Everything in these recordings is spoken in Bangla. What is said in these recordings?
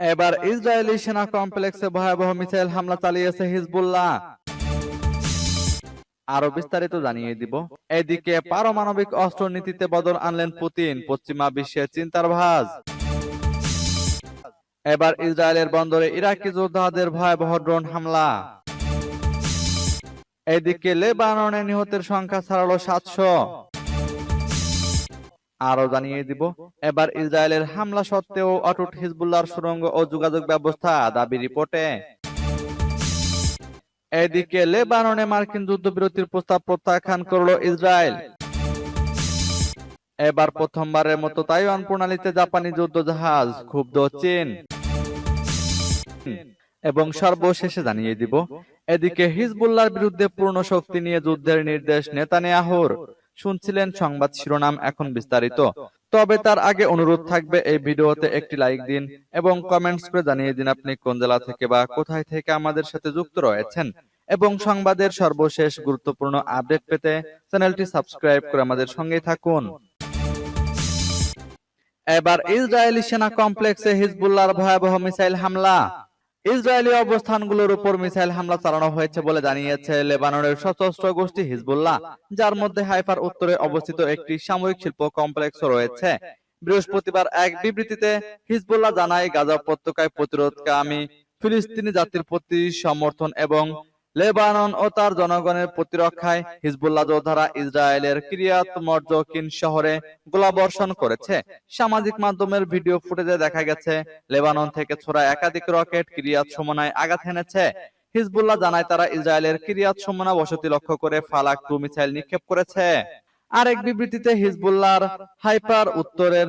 এবার ইসরায়েলি সেনা কমপ্লেক্সে ভয়াবহ মিসাইল হামলা চালিয়েছে হিজবুল্লাহ। আরও বিস্তারিত জানিয়ে দিব। এদিকে পারমাণবিক অস্ত্র নীতিতে বদল আনলেন পুতিন পশ্চিমা বিশ্বে চিন্তার ভাজ। এবার ইসরায়েলের বন্দরে ইরাকি যোদ্ধাদের ভয়াবহ ড্রোন হামলা। এদিকে লেবাননে নিহতের সংখ্যা ছাড়ালো সাতশো। আরও জানিয়ে দিব, এবার ইসরায়েলের হামলা সত্ত্বেও অটুট হিজবুল্লাহর সুরঙ্গ ও যোগাযোগ ব্যবস্থা দাবি রিপোর্টে। এদিকে লেবাননে মার্কিন যুদ্ধবিরতির প্রস্তাব প্রত্যাখ্যান করল ইসরায়েল। এবার প্রথমবারের মতো তাইওয়ান প্রণালীতে জাপানি যুদ্ধ জাহাজ ক্ষুব্ধ চীন। এবং সর্বশেষে জানিয়ে দিব, এদিকে হিজবুল্লাহর বিরুদ্ধে পূর্ণ শক্তি নিয়ে যুদ্ধের নির্দেশ নেতানিয়াহুর। শুনছিলেন সংবাদ শিরোনাম এখন বিস্তারিত। তবে তার আগে অনুরোধ থাকবে এই ভিডিওতে একটি লাইক দিন এবং কমেন্টস করে জানিয়ে দিন আপনি কোন জেলা থেকে বা কোথায় থেকে আমাদের সাথে যুক্ত রয়েছেন। এবং সংবাদের সর্বশেষ গুরুত্বপূর্ণ আপডেট পেতে চ্যানেলটি সাবস্ক্রাইব করে আমাদের সঙ্গেই থাকুন। এবার ইসরায়েলি সেনা কমপ্লেক্সে হিজবুল্লাহর ভয়াবহ মিসাইল হামলা। ইসরায়েলি অবস্থানগুলোর উপর মিসাইল হামলা চালানো হয়েছে বলে জানিয়েছে লেবাননের সশস্ত্র গোষ্ঠী হিজবুল্লাহ, যার মধ্যে হাইফার উত্তরে অবস্থিত একটি সামরিক শিল্প কমপ্লেক্স রয়েছে। বৃহস্পতিবার এক বিবৃতিতে হিজবুল্লাহ জানায়, গাজা উপত্যকায় প্রতিরোধকামী ফিলিস্তিনি জাতির প্রতি সমর্থন এবং লেবানন ও তার জনগণের প্রতিরক্ষায় হিজবুল্লাহ যোদ্ধারা ইসরায়েলের কিরিয়াত মর্জকিন শহরে গোলাবর্ষণ করেছে। সামাজিক মাধ্যমের ভিডিও ফুটেজে দেখা গেছে, লেবানন থেকে ছোড়া একাধিক রকেট ক্রিয়াত সমনায় আঘাত হেনেছে। হিজবুল্লাহ জানায় তারা ইসরায়েলের ক্রিয়াত সমনা বসতি লক্ষ্য করে ফালাক টু মিসাইল নিক্ষেপ করেছে। আরেক বিবৃতিতে হিজবুল্লাহর হাইপার উত্তরের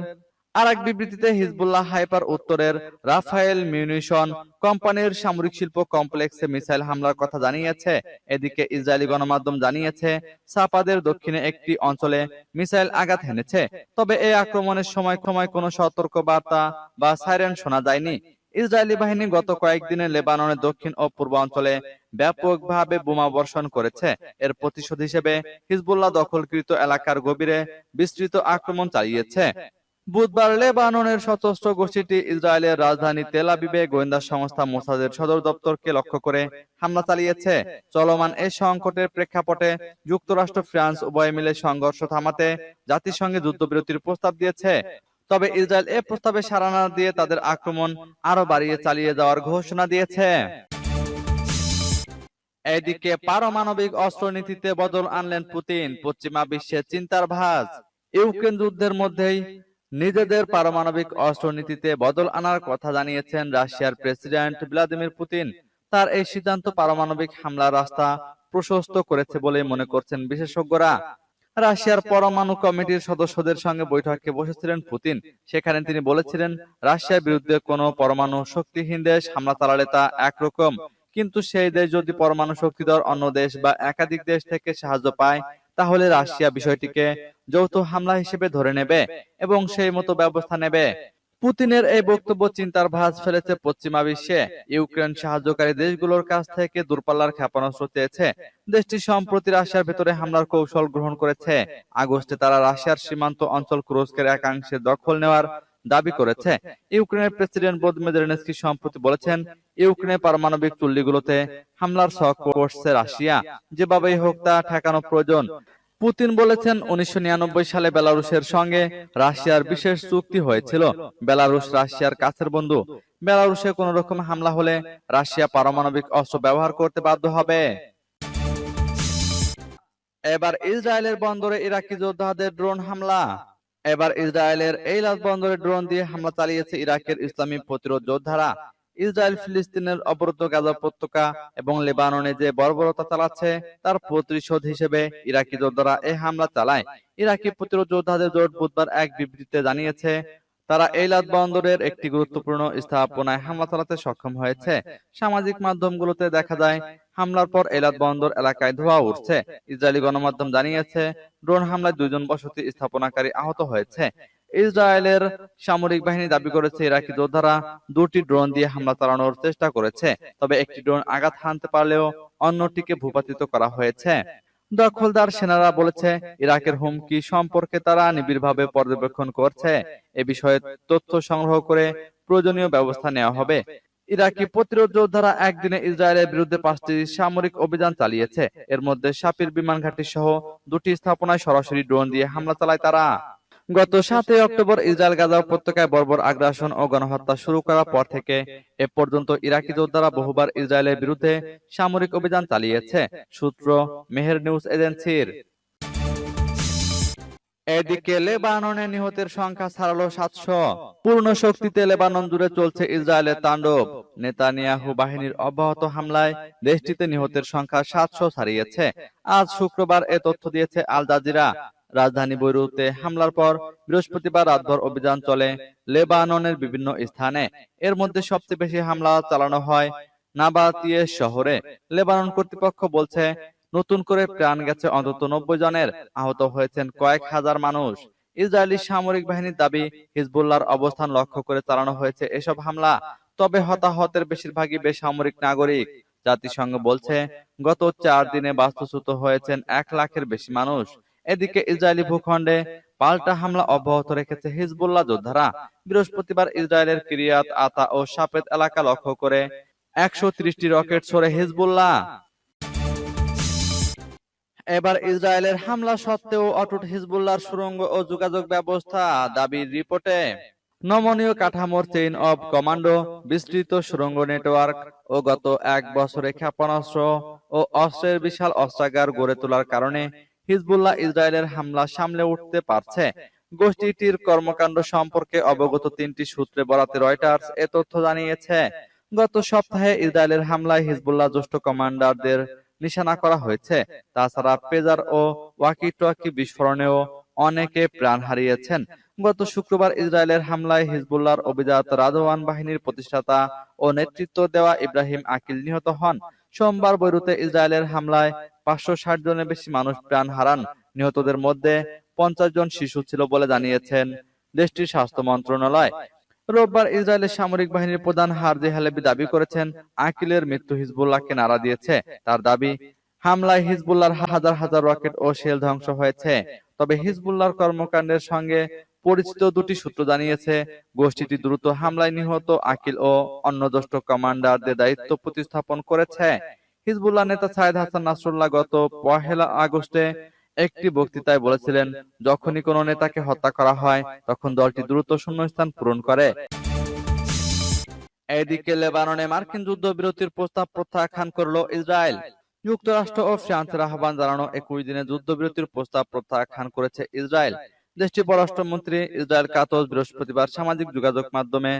আরেক বিবৃতিতে হিজবুল্লাহ হাইপার উত্তরের রাফায়েল মিউনিশন কোম্পানির সামরিক শিল্প কমপ্লেক্সে মিসাইল হামলার কথা জানিয়েছে। এদিকে ইসরায়েলি গণমাধ্যম জানিয়েছে সাপাদের দক্ষিণে একটি অঞ্চলে মিসাইল আঘাত হেনেছে। তবে এই আক্রমণের সময় সময় কোনো সতর্ক বার্তা বা সাইরেন শোনা যায়নি। ইসরায়েলি বাহিনী গত কয়েকদিনে লেবাননের দক্ষিণ ও পূর্বাঞ্চলে ব্যাপকভাবে বোমা বর্ষণ করেছে। এর প্রতিশোধ হিসেবে হিজবুল্লাহ দখলকৃত এলাকার গভীরে বিস্তৃত আক্রমণ চালিয়েছে। বুধবার লেবাননের সশস্ত্র গোষ্ঠীটি ইসরায়েলের রাজধানী তেল আবিবে গোয়েন্দা সংস্থা মোসাদের সদর দপ্তরকে লক্ষ্য করে হামলা চালিয়েছে। চলমান এই সংকটের প্রেক্ষাপটে যুক্তরাষ্ট্র, ফ্রান্স উভয় মিলে সংঘর্ষ থামাতে জাতিসংঘে যুদ্ধবিরতির প্রস্তাব দিয়েছে। তবে ইসরায়েল এ প্রস্তাবে সাড়া না দিয়ে তাদের আক্রমণ আরও বাড়িয়ে চালিয়ে যাওয়ার ঘোষণা দিয়েছে। এদিকে পারমাণবিক অস্ত্র নীতিতে বদল আনলেন পুতিন, পশ্চিমা বিশ্বে চিন্তার ভাঁজ। ইউক্রেন যুদ্ধের মধ্যেই নিজেদের পারমাণবিক অস্ত্র নীতিতে বদল আনার কথা জানিয়েছেন রাশিয়ার প্রেসিডেন্ট ভ্লাদিমির পুতিন। তার এই সিদ্ধান্ত পারমাণবিক হামলার রাস্তা প্রশস্ত করেছে বলে মনে করছেন বিশেষজ্ঞরা। রাশিয়ার পরমাণু কমিটির সদস্যদের সঙ্গে বৈঠকে বসেছিলেন পুতিন। সেখানে তিনি বলেছিলেন রাশিয়ার বিরুদ্ধে কোনো পরমাণু শক্তিহীন দেশ হামলা চালালে তা একরকম। কিন্তু সেই দেশ যদি পরমাণু শক্তিধর অন্য দেশ বা একাধিক দেশ থেকে সাহায্য পায় তাহলে রাশিয়া বিষয়টিকে যৌথ হামলা হিসেবে ধরে নেবে এবং সেই মতো ব্যবস্থা নেবে। পুতিনের এই বক্তব্য চিন্তার ভাঁজ ফেলেছে পশ্চিমা বিশ্বে। ইউক্রেন সাহায্যকারী দেশগুলোর কাছ থেকে দূরপাল্লার ক্ষেপণাস্ত্র চেয়েছে। দেশটি সম্প্রতি রাশিয়ার ভেতরে হামলার কৌশল গ্রহণ করেছে। আগস্টে তারা রাশিয়ার সীমান্ত অঞ্চল কুরস্কের একাংশে দখল নেওয়ার দাবি করেছে। ইউক্রেনের প্রেসিডেন্ট ভলোদিমির সম্প্রতি বলেছেন ইউক্রেনের পারমাণবিক চুল্লিগুলোতে হামলার শখ করছে রাশিয়া। যেভাবেই হোক তা ঠেকানো প্রয়োজন। পুতিন বলেছেন উনিশশো সালে বেলারুশের সঙ্গে রাশিয়ার বিশেষ চুক্তি হয়েছিল। বেলারুশ রাশিয়ার কাছের বন্ধু। বেলারুশে কোন রকম হামলা হলে রাশিয়া পারমাণবিক অস্ত্র ব্যবহার করতে বাধ্য হবে। এবার ইসরায়েলের বন্দরে ইরাকি যোদ্ধাদের ড্রোন হামলা। এবার ইসরায়েলের এই বন্দরে ড্রোন দিয়ে হামলা চালিয়েছে ইরাকের ইসলামী প্রতিরোধ যোদ্ধারা। ইসরায়েল ফিলিস্তিনের অবরুদ্ধ গাজা উপত্যকা এবং লেবাননে যে বর্বরতা চালাচ্ছে তার প্রতিশোধ হিসেবে ইরাকি যোদ্ধারা এই হামলা চালায়। ইরাকি প্রতিরোধ যোদ্ধাদের জোট বুধবার এক বিবৃতিতে জানিয়েছে তারা এইলাদ বন্দরের একটি গুরুত্বপূর্ণ স্থাপনায় হামলা চালাতে সক্ষম হয়েছে। সামাজিক মাধ্যমগুলোতে দেখা যায়, হামলার পর এলাদ বন্দর এলাকায় ধোঁয়া উঠছে। ইসরায়েলি গণমাধ্যম জানিয়েছে, ড্রোন হামলায় দুজন বসতি স্থাপনাকারী আহত হয়েছে। ইসরায়েলের সামরিক বাহিনী দাবি করেছে, ইরাকি যোদ্ধারা দুটি ড্রোন দিয়ে হামলা চালানোর চেষ্টা করেছে, তবে একটি ড্রোন আঘাত হানতে পারলেও অন্যটিকে ভূপাতিত করা হয়েছে। দখলদার সেনারা বলেছে, ইরাকের হুমকি সম্পর্কে তারা নিবিড়ভাবে পর্যবেক্ষণ করছে। এ বিষয়ে তথ্য সংগ্রহ করে প্রয়োজনীয় ব্যবস্থা নেওয়া হবে। ইরাকি প্রতিরোধ যোদ্ধারা একদিনে ইসরায়েলের বিরুদ্ধে পাঁচটি সামরিক অভিযান চালিয়েছে। এর মধ্যে সাপির বিমান ঘাঁটি সহ দুটি স্থাপনায় সরাসরি ড্রোন দিয়ে হামলা চালায় তারা। গত সাতই অক্টোবর ইসরায়েল গাজা উপত্যকায় বর্বর আগ্রাসন ও গণহত্যা শুরু করার পর থেকে এ পর্যন্ত ইরাকি যোদ্ধারা বহুবার ইসরায়েলের বিরুদ্ধে সামরিক অভিযান চালিয়েছে। সূত্র মেহের নিউজ এজেন্সির। এদিকে লেবাননে নিহতের সংখ্যা ছাড়ালো সাতশো। পূর্ণ শক্তিতে লেবানন জুড়ে চলছে ইসরায়েলের তাণ্ডব। নেতানিয়াহু বাহিনীর অব্যাহত হামলায় দেশটিতে নিহতের সংখ্যা সাতশো ছাড়িয়েছে। আজ শুক্রবার এ তথ্য দিয়েছে আল জাজিরা। রাজধানী বৈরুতে হামলার পর বৃহস্পতিবার রাতভর অভিযান চলে লেবাননের বিভিন্ন স্থানে। এর মধ্যে সবচেয়ে বেশি হামলা চালানো হয় নাবাতিয়ে শহরে। লেবানন কর্তৃপক্ষ বলছে, নতুন করে প্রাণ গেছে অন্তত নব্বই জনের, আহত হয়েছেন কয়েক হাজার মানুষ। ইসরায়েলি সামরিক বাহিনীর দাবি, হিজবুল্লাহর অবস্থান লক্ষ্য করে চালানো হয়েছে এসব হামলা। তবে হতাহতের বেশিরভাগই বেসামরিক নাগরিক। জাতিসংঘ বলছে, গত চার দিনে বাস্তুচ্যুত হয়েছেন এক লাখের বেশি মানুষ। এদিকে ইসরায়েলি ভূখণ্ডে পাল্টা হামলা অব্যাহত রেখেছে হিজবুল্লাহ যোদ্ধারা। বৃহস্পতিবার ইসরায়েলের কিরিয়াত আতা ও সাপেত এলাকা লক্ষ্য করে একশো ত্রিশটি রকেট ছড়ে হিজবুল্লাহ। এবার ইসরায়েলের হামলা সত্ত্বেও অটুট হিজবুল্লাহর সুড়ঙ্গ ও যোগাযোগ ব্যবস্থা দাবির রিপোর্টে নমনীয় কাঠামোর চেইন অব কমান্ডো বিস্তৃত সুড়ঙ্গ নেটওয়ার্ক ও গত এক বছরে ক্ষেপণাস্ত্র ও অস্ত্রের বিশাল অস্ত্রাগার গড়ে তোলার কারণে হিজবুল্লাহ ইসরায়েলের হামলা সামলে উঠতে পারছে। গোষ্ঠীটির কর্মকাণ্ড সম্পর্কে অবগত তিনটি সূত্রে বরাতে রয়টার্স এ তথ্য জানিয়েছে, গত সপ্তাহে ইসরায়েলের হামলায় হিজবুল্লাহ জ্যেষ্ঠ কমান্ডারদের নিশানা করা হয়েছে। তাছাড়া পেজার ও ওয়াকি টোয়াকি বিস্ফোরণেও অনেকে প্রাণ হারিয়েছেন। গত শুক্রবার ইসরায়েলের হামলায় হিজবুল্লাহর অভিজাত রাজওয়ান বাহিনীর প্রতিষ্ঠাতা ও নেতৃত্ব দেওয়া ইব্রাহিম আকিল নিহত হন। সোমবার বৈরুতে ইসরায়েলের হামলায় পাঁচশো ষাট জনের বেশি মানুষ প্রাণ হারান। নিহতদের মধ্যে পঞ্চাশ জন শিশু ছিল বলে জানিয়েছেন দেশটির স্বাস্থ্য মন্ত্রণালয়। রোববার ইসরায়েলের সামরিক বাহিনীর প্রধান হারজে হালেবি দাবি করেছেন, আকিলের মৃত্যু হিজবুল্লাহকে নাড়া দিয়েছে। তার দাবি, হামলায় হিজবুল্লাহর হাজার হাজার রকেট ও শেল ধ্বংস হয়েছে। তবে হিজবুল্লাহর কর্মকাণ্ডের সঙ্গে পরিচিত দুটি সূত্র জানিয়েছে, গোষ্ঠীটি দ্রুত হামলায় নিহত আকিল ও অন্য জ্যেষ্ঠ কমান্ডারদের দায়িত্ব প্রতিস্থাপন করেছে। হিজবুল্লাহ নেতা সাইদ হাসান নাসরুল্লাহ গত পহেলা আগস্টে একটি বক্তৃতায় বলেছিলেন, যখনই কোনো নেতাকে হত্যা করা হয়, তখন দলটি দ্রুত শূন্যস্থান পূরণ করে। এদিকে লেবাননে মার্কিন যুদ্ধবিরতির প্রস্তাব প্রত্যাখ্যান করল ইসরায়েল। যুক্তরাষ্ট্র ও ফ্রান্সের আহ্বান জানানো একুশ দিনের যুদ্ধবিরতির প্রস্তাব প্রত্যাখ্যান করেছে ইসরায়েল। দেশটির পররাষ্ট্রমন্ত্রী ইসরায়েল কাতজ বৃহস্পতিবার সামাজিক যোগাযোগ মাধ্যমে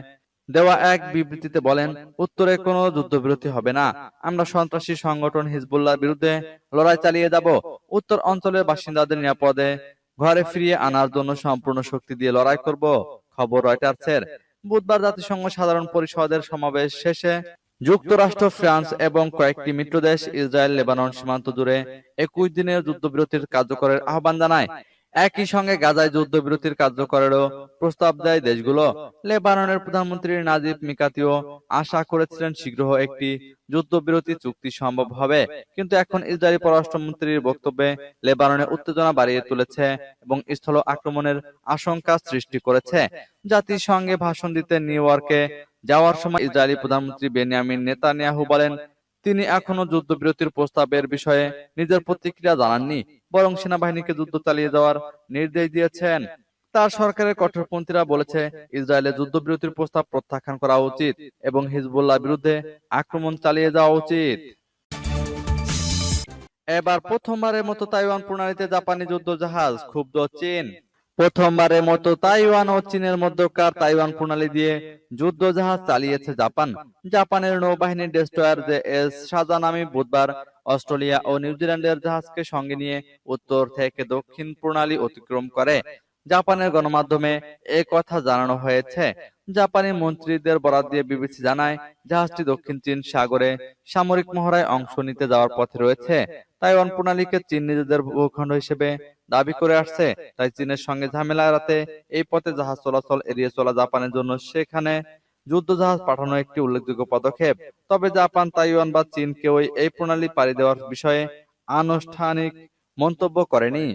দেওয়া এক বিবৃতিতে বলেন, উত্তরে কোনো যুদ্ধবিরতি হবে না। আমরা সন্ত্রাসী সংগঠন হিজবুল্লাহর বিরুদ্ধে লড়াই চালিয়ে যাব। উত্তর অঞ্চলের বাসিন্দাদের নিরাপদে ঘরে ফিরিয়ে আনার জন্য সম্পূর্ণ শক্তি দিয়ে লড়াই করব। খবর রয়টার্সের। বুধবার জাতিসংঘ সাধারণ পরিষদের সমাবেশ শেষে যুক্তরাষ্ট্র, ফ্রান্স এবং কয়েকটি মিত্র দেশ ইসরায়েল লেবানন সীমান্ত জুড়ে একুশ দিনের যুদ্ধবিরতির কার্যকরের আহ্বান জানায়। একই সঙ্গে গাজায় যুদ্ধবিরতির কার্যকরেরও প্রস্তাব দেয় দেশগুলো। লেবাননের প্রধানমন্ত্রী নাজিব মিকাতিও আশা করেছিলেন শীঘ্র একটি যুদ্ধবিরতি চুক্তি সম্ভব হবে। কিন্তু এখন ইসরায়েলি পররাষ্ট্রমন্ত্রীর বক্তব্যে লেবাননে উত্তেজনা বাড়িয়ে তুলেছে এবং স্থল আক্রমণের আশঙ্কা সৃষ্টি করেছে। জাতিসংঘে ভাষণ দিতে নিউ ইয়র্কে যাওয়ার সময় ইসরায়েলি প্রধানমন্ত্রী বেনিয়ামিন নেতানিয়াহু বলেন তিনি এখনও যুদ্ধবিরতির প্রস্তাবের বিষয়ে নিজের প্রতিক্রিয়া জানাননি, বরং সেনাবাহিনীকে যুদ্ধ চালিয়ে যাওয়ার নির্দেশ দিয়েছেন। তার সরকারের কঠোরপন্থীরা বলেছে ইসরায়েলের যুদ্ধবিরতির প্রস্তাব প্রত্যাখ্যান করা উচিত এবং হিজবুল্লাহ বিরুদ্ধে আক্রমণ চালিয়ে যাওয়া উচিত। এবার প্রথমবারের মতো তাইওয়ান প্রণালীতে জাপানি যুদ্ধ জাহাজ ক্ষুব্ধ চীন প্রথমবারের মতো তাইওয়ান ও চীনের মধ্যকার তাইওয়ান প্রণালী দিয়ে যুদ্ধ জাহাজ চালিয়েছে জাপান। জাপানের নৌবাহিনীর ডেস্ট্রয়ার জে এস সাজা নামে বুধবার অস্ট্রেলিয়া ও নিউজিল্যান্ডের জাহাজকে সঙ্গে নিয়ে উত্তর থেকে দক্ষিণ প্রণালী অতিক্রম করে। জাপানের গণমাধ্যমে এ কথা জানানো হয়েছে। জাপানি মন্ত্রীদের বরাদ দিয়ে বিবিসি জানায়, জাহাজটি দক্ষিণ চীন সাগরে সামরিক মহড়ায় অংশ নিতে যাওয়ার পথে রয়েছে। তাইওয়ান প্রণালীকে চীন নিজেদের ভূখণ্ড হিসেবে দাবি করে আসছে। তাই চীনের সঙ্গে ঝামেলা এড়াতে এই পথে জাহাজ চলাচল এড়িয়ে চলা জাপানের জন্য সেখানে যুদ্ধ জাহাজ পাঠানো একটি উল্লেখযোগ্য পদক্ষেপ। তবে জাপান, তাইওয়ান বা চীন কেউই এই প্রণালী পাড়ি দেওয়ার বিষয়ে আনুষ্ঠানিক মন্তব্য করেনি।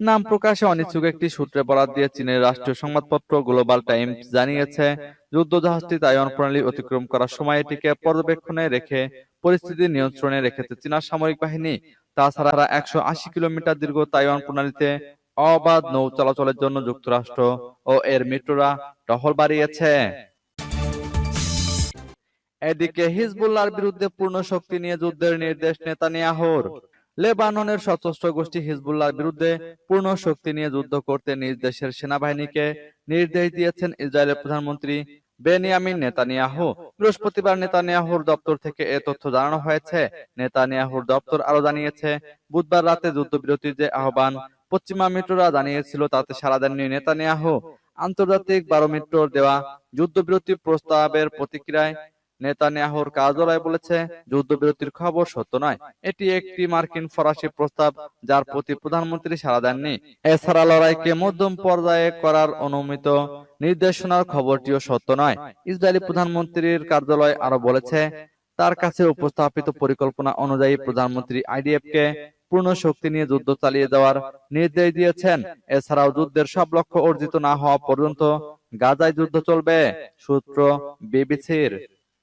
নাম প্রকাশে অনিচ্ছুক একটি সূত্রে বরাত দিয়ে চীনের রাষ্ট্রীয় সংবাদপত্র গ্লোবাল টাইমস জানিয়েছে যুদ্ধজাহাজটি তাইওয়ান প্রণালী অতিক্রম করার সময় এটিকে পর্যবেক্ষণে রেখে পরিস্থিতি নিয়ন্ত্রণে রেখেছে চীনা সামরিক বাহিনী। তাছাড়া একশো আশি কিলোমিটার দীর্ঘ তাইওয়ান প্রণালীতে অবাধ নৌ চলাচলের জন্য যুক্তরাষ্ট্র ও এর মিত্ররা টহল বাড়িয়েছে। এদিকে হিজবুল্লাহর বিরুদ্ধে পূর্ণ শক্তি নিয়ে যুদ্ধের নির্দেশ নেতানিয়াহুর। লেবাননের সশস্ত্র গোষ্ঠী হিজবুল্লাহর বিরুদ্ধে পূর্ণ শক্তি নিয়ে যুদ্ধ করতে নিজ দেশের সেনাবাহিনীকে নির্দেশ দিয়েছেন ইসরায়েলের প্রধানমন্ত্রী বেনিয়ামিন নেতানিয়াহু। বৃহস্পতিবার নেতানিয়াহুর দপ্তর থেকে এ তথ্য জানানো হয়েছে। নেতানিয়াহুর দপ্তর আরও জানিয়েছে, বুধবার রাতে যুদ্ধবিরতির যে আহ্বান পশ্চিমা মিত্ররা জানিয়েছিল, তাতে সাড়া দেননি নেতানিয়াহু। আন্তর্জাতিক বারো মিত্রর দেওয়া যুদ্ধবিরতি প্রস্তাবের প্রতিক্রিয়ায় নেতানিয়াহুর কার্যালয় বলেছে, যুদ্ধবিরতির খবর সত্য নয়। এটি একটি মার্কিন ফরাসি প্রস্তাব যার প্রতি প্রধানমন্ত্রী সাড়া দেননি। এছাড়া লড়াইকে মধ্যম পর্যায়ে করার অনুমিত নির্দেশনার খবরটিও সত্য নয়। ইসরায়েলি প্রধানমন্ত্রীর কার্যালয় আরও বলেছে, তার কাছে উপস্থাপিত পরিকল্পনা অনুযায়ী প্রধানমন্ত্রী আইডিএফ কে পূর্ণ শক্তি নিয়ে যুদ্ধ চালিয়ে যাওয়ার নির্দেশ দিয়েছেন। এছাড়াও যুদ্ধের সব লক্ষ্য অর্জিত না হওয়া পর্যন্ত গাজায় যুদ্ধ চলবে, সূত্র বিবিসির।